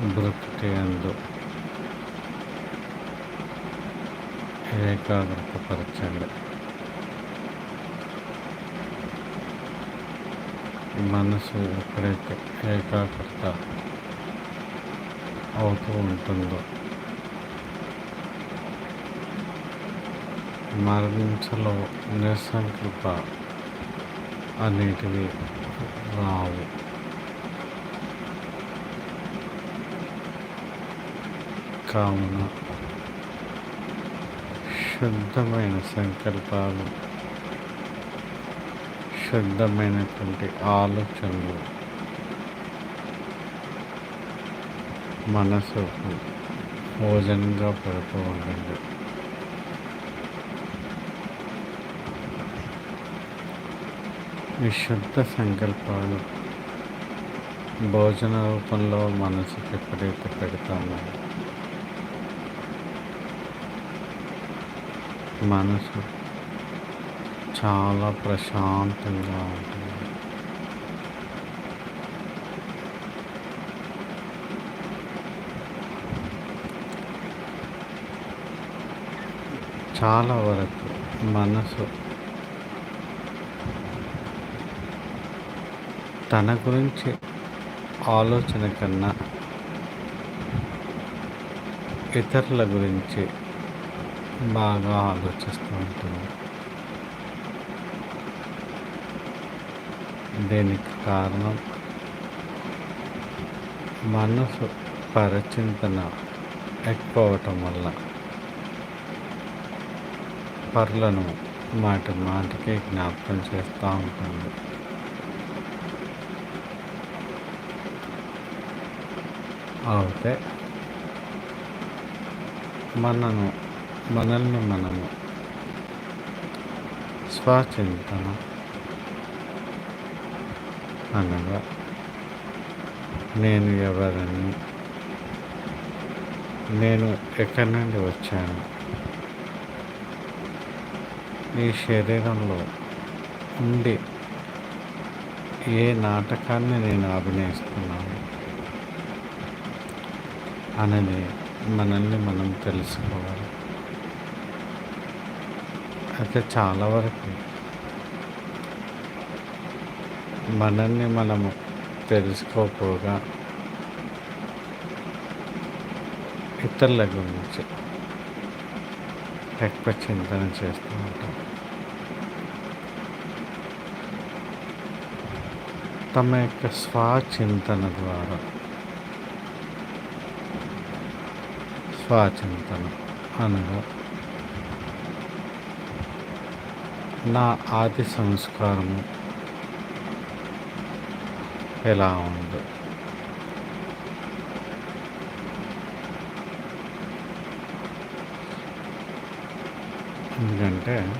బ్రతికేందు. ఏకాగ్రతపరచండి. మనసు ఎప్పుడైతే ఏకాగ్రత అవుతూ ఉంటుందో మరణించలో నిస్సంకల్ప అనేటివి రావు. కావున శుద్ధమైన సంకల్పాలు శుద్ధమైనటువంటి ఆలోచనలు మనసుకు భోజనంగా పడుతూ ఉండండి ఈ శుద్ధ సంకల్పాలు భోజన రూపంలో మనసుకి ఎప్పుడైతే పెడతామో మనసు చాలా ప్రశాంతంగా ఉంటుంది. చాలా వరకు మనసు తన గురించి ఆలోచన కన్నా ఇతరుల గురించి బాగా ఆలోచిస్తూ ఉంటుంది. దీనికి కారణం మనసు పరచింతన ఎక్కువటం వల్ల పర్లను మాటి మాటికి జ్ఞాపకం చేస్తూ ఉంటుంది. అయితే మనను మనల్ని మనము స్వచింతన అనగా నేను ఎవరని నేను ఎక్కడి నుండి వచ్చాను? ఈ శరీరంలో ఉండి ఏ నాటకాన్ని నేను అభినయిస్తున్నాను? అనేది మనల్ని మనం తెలుసుకోవాలి. అయితే చాలా వరకు మనల్ని మనము తెలుసుకోకపోగా ఇతరుల గురించి ఎక్కువ చింతన చేస్తూ ఉంటాం. తమ యొక్క స్వచింతన ద్వారా స్వచింతన అనగా నా ఆది సంస్కారము ఎలా ఉంది. ఎందుకంటే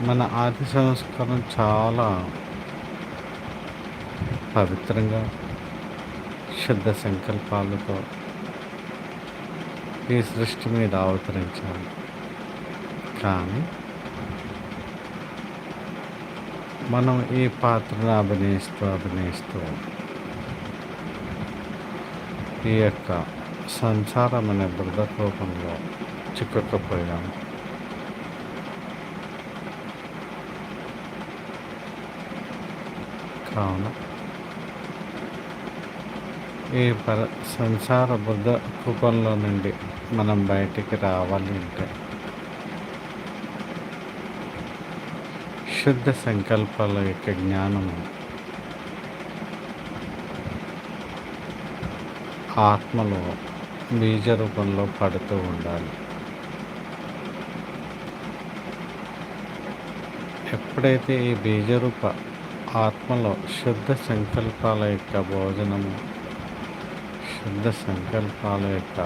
మన ఆది సంస్కారం చాలా పవిత్రంగా శుద్ధ సంకల్పాలతో ఈ సృష్టి మీద అవతరించాలి. కానీ మనం ఈ పాత్రను అభినయిస్తూ అభినయిస్తూ ఈ యొక్క సంసారం అనే బురద రూపంలో చిక్కుకుపోయాము కావున ఈ పర సంసార బుద్ధ కూపంలో నుండి మనం బయటికి రావాలి అంటే శుద్ధ సంకల్పాల యొక్క జ్ఞానము. ఆత్మలో బీజ రూపంలో పడుతూ ఉండాలి. ఎప్పుడైతే ఈ బీజరూప ఆత్మలో శుద్ధ సంకల్పాల యొక్క భోజనము శుద్ధ సంకల్పాల యొక్క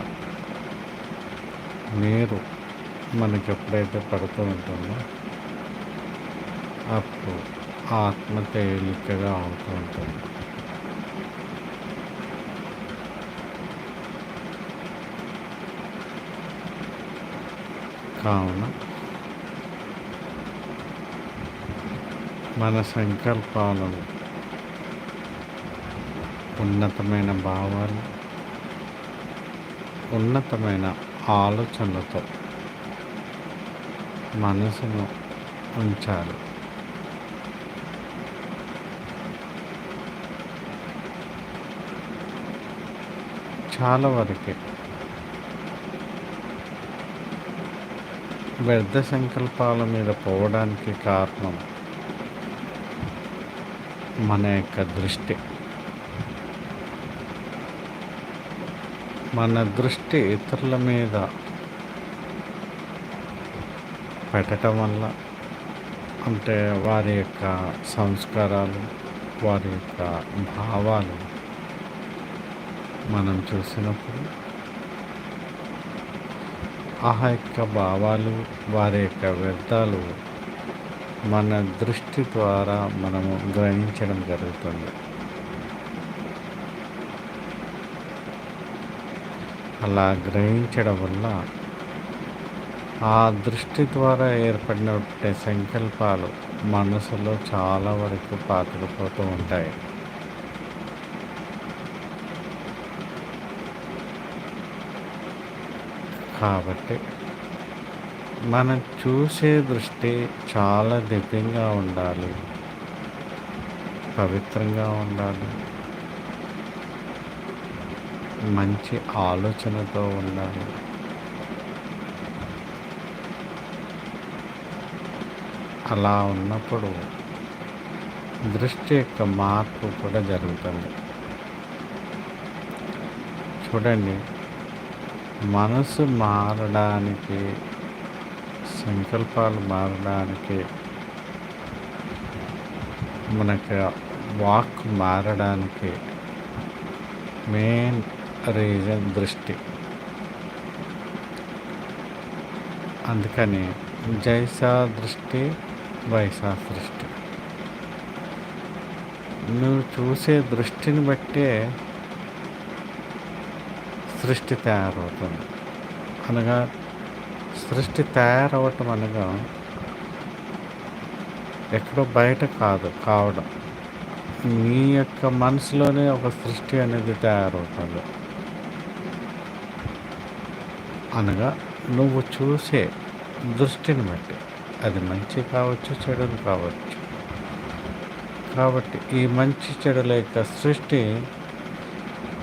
నీరు మనకి ఎప్పుడైతే పడుతూ ఉంటుందో అప్పుడు ఆత్మ తేలికగా అవుతూ ఉంటుంది. కావున మన సంకల్పాలను ఉన్నతమైన భావాలు ఉన్నతమైన ఆలోచనలతో మనసును ఉంచాలి. చాలా వరకే. వ్యర్థ సంకల్పాల మీద పోవడానికి కారణం మన యొక్క దృష్టి. మన దృష్టి ఇతరుల మీద పెట్టడం వల్ల అంటే వారి యొక్క సంస్కారాలు వారి యొక్క భావాలు మనం చూసినప్పుడు ఆ యొక్క భావాలు వారి యొక్క వ్యర్థాలు మన దృష్టి ద్వారా మనము గ్రహించడం జరుగుతుంది. అలా గ్రహించడం వల్ల ఆ దృష్టి ద్వారా ఏర్పడినటువంటి సంకల్పాలు మనసులో చాలా వరకు పాతుకుపోతూ ఉంటాయి. కాబట్టి మనం చూసే దృష్టి చాలా దివ్యంగా ఉండాలి. పవిత్రంగా ఉండాలి. మంచి ఆలోచనతో ఉండాలి. అలా ఉన్నప్పుడు దృష్టి యొక్క మార్పు కూడా జరుగుతుంది. చూడండి మనసు మారడానికి సంకల్పాలు మారడానికి మనకి వాక్ మారడానికి మెయిన్ రీజన్ దృష్టి. అందుకని జైసా దృష్టి వైసా దృష్టి. నువ్వు చూసే దృష్టిని బట్టే సృష్టి తయారవుతుంది. అనగా సృష్టి తయారవటం అనగా ఎక్కడో బయట కాదు కావడం. మీ యొక్క మనసులోనే ఒక సృష్టి అనేది తయారవుతుంది. అనగా నువ్వు చూసే దృష్టిని బట్టి. అది మంచి కావచ్చు చెడులు కావచ్చు. కాబట్టి ఈ మంచి చెడుల యొక్క సృష్టి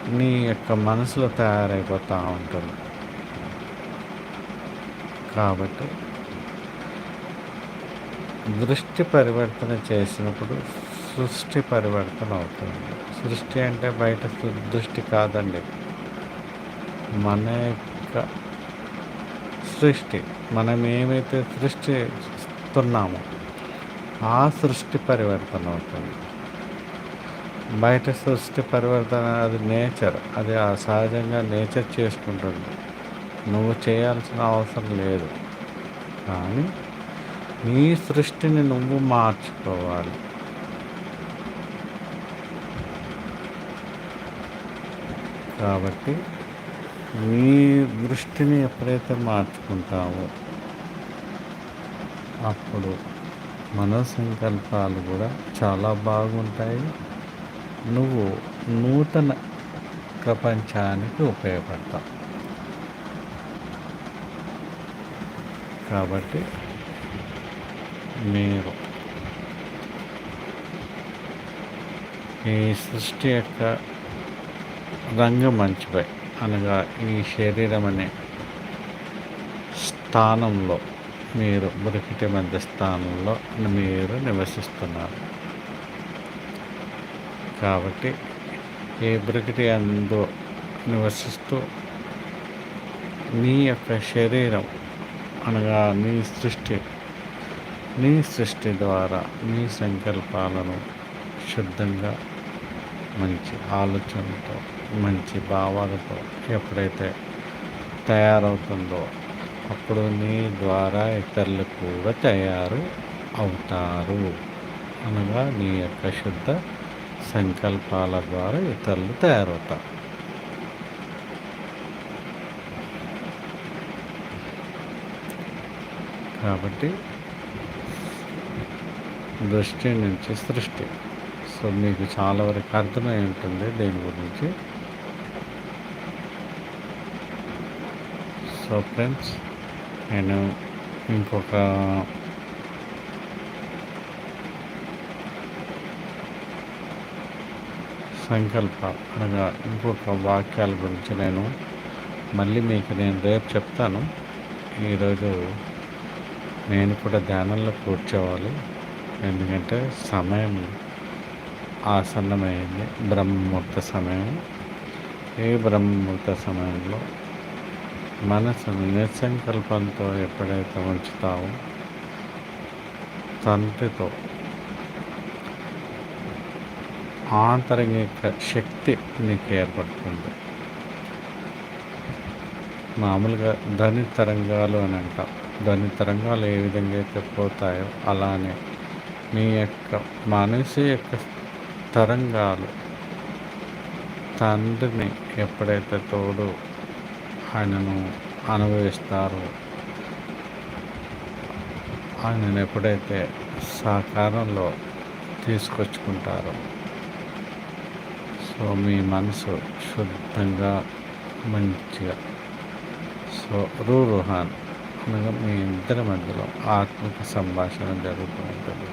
నీ యొక్క మనసులో తయారైపోతూ ఉంటుంది. కాబట్టి దృష్టి పరివర్తన చేసినప్పుడు సృష్టి పరివర్తన అవుతుంది. సృష్టి అంటే బయట దృష్టి కాదండి. మన యొక్క సృష్టి మనం ఏమైతే సృష్టిస్తున్నామో ఆ సృష్టి పరివర్తన అవుతుంది. బయట సృష్టి పరివర్తన అది నేచర్. అది సహజంగా నేచర్ చేసుకుంటుంది. నువ్వు చేయాల్సిన అవసరం లేదు. కానీ నీ సృష్టిని నువ్వు మార్చుకోవాలి. కాబట్టి నీ దృష్టిని ఎప్పుడైతే మార్చుకుంటావో అప్పుడు మనోసంకల్పాలు కూడా చాలా బాగుంటాయి. నువ్వు నూతన ప్రపంచానికి ఉపయోగపడతావు. కాబట్టి మీరు ఈ సృష్టి యొక్క రంగమంచుపై అనగా ఈ శరీరం అనే స్థానంలో మీరు బ్రకిటి మధ్య స్థానంలో మీరు నివసిస్తున్నారు. కాబట్టి ఏ బ్రకిటి అందో నివసిస్తూ నీ యొక్క శరీరం అనగా నీ సృష్టి నీ సృష్టి ద్వారా నీ సంకల్పాలను శుద్ధంగా మంచి ఆలోచనతో మంచి భావాలతో ఎప్పుడైతే తయారవుతుందో అప్పుడు నీ ద్వారా ఇతరులు కూడా తయారు అవుతారు. అనగా నీ యొక్క శుద్ధ సంకల్పాల ద్వారా ఇతరులు తయారవుతారు. కాబట్టి దృష్టి నుంచి సృష్టి. సో మీకు చాలా వరకు అర్థమై ఉంటుంది దీని గురించి. సో ఫ్రెండ్స్ నేను ఇంకొక సంకల్ప అనగా ఇంకొక వాక్యాల గురించి నేను మళ్ళీ మీకు నేను రేపు చెప్తాను. ఈరోజు నేను కూడా ధ్యానంలో కూర్చోవాలి. ఎందుకంటే సమయం ఆసన్నమైంది. బ్రహ్మముహూర్త సమయం. ఈ బ్రహ్మముహూర్త సమయంలో మనసును నిస్సంకల్పంతో ఎప్పుడైతే ఉంచుతావో తండ్రితో ఆంతరంగిక శక్తి నీకు ఏర్పడుతుంది. మామూలుగా ధని తరంగాలు అని అంటాం. ధని తరంగాలు ఏ విధంగా అయితే పోతాయో అలానే మీ యొక్క మనసు యొక్క తరంగాలు తండ్రిని ఎప్పుడైతే తోడు ఆయనను అనుభవిస్తారో ఆయనను ఎప్పుడైతే సాకారంలో తీసుకొచ్చుకుంటారో సో మీ మనసు శుద్ధంగా మంచిగా. సో రూ రుహాన్ అనగా మీ ఇద్దరి మధ్యలో ఆత్మిక సంభాషణ జరుగుతూ ఉంటుంది.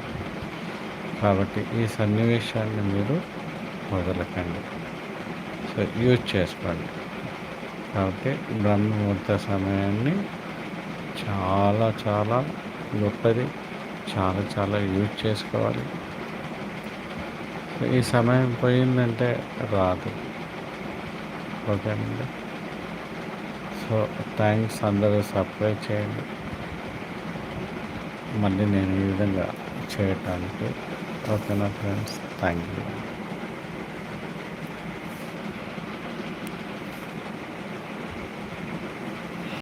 కాబట్టి ఈ సన్నివేశాన్ని మీరు వదలకండి. సో యూజ్ చేసుకోండి. కాబట్టి బ్రహ్మముహూర్త సమయాన్ని చాలా చాలా గొప్పది. చాలా చాలా యూజ్ చేసుకోవాలి. ఈ సమయం పోయిందంటే రాదు. ఓకేనండి సో థ్యాంక్స్ అందరూ సబ్స్క్రైబ్ చేయండి. మళ్ళీ నేను ఈ విధంగా చేయటానికి ఓకేనా ఫ్రెండ్స్? Thank you.